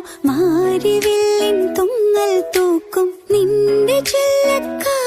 മാരിവില്ലിൻ തുങ്ങൽ തൂക്കും. നിന്റെ ചെല്ലക്കാ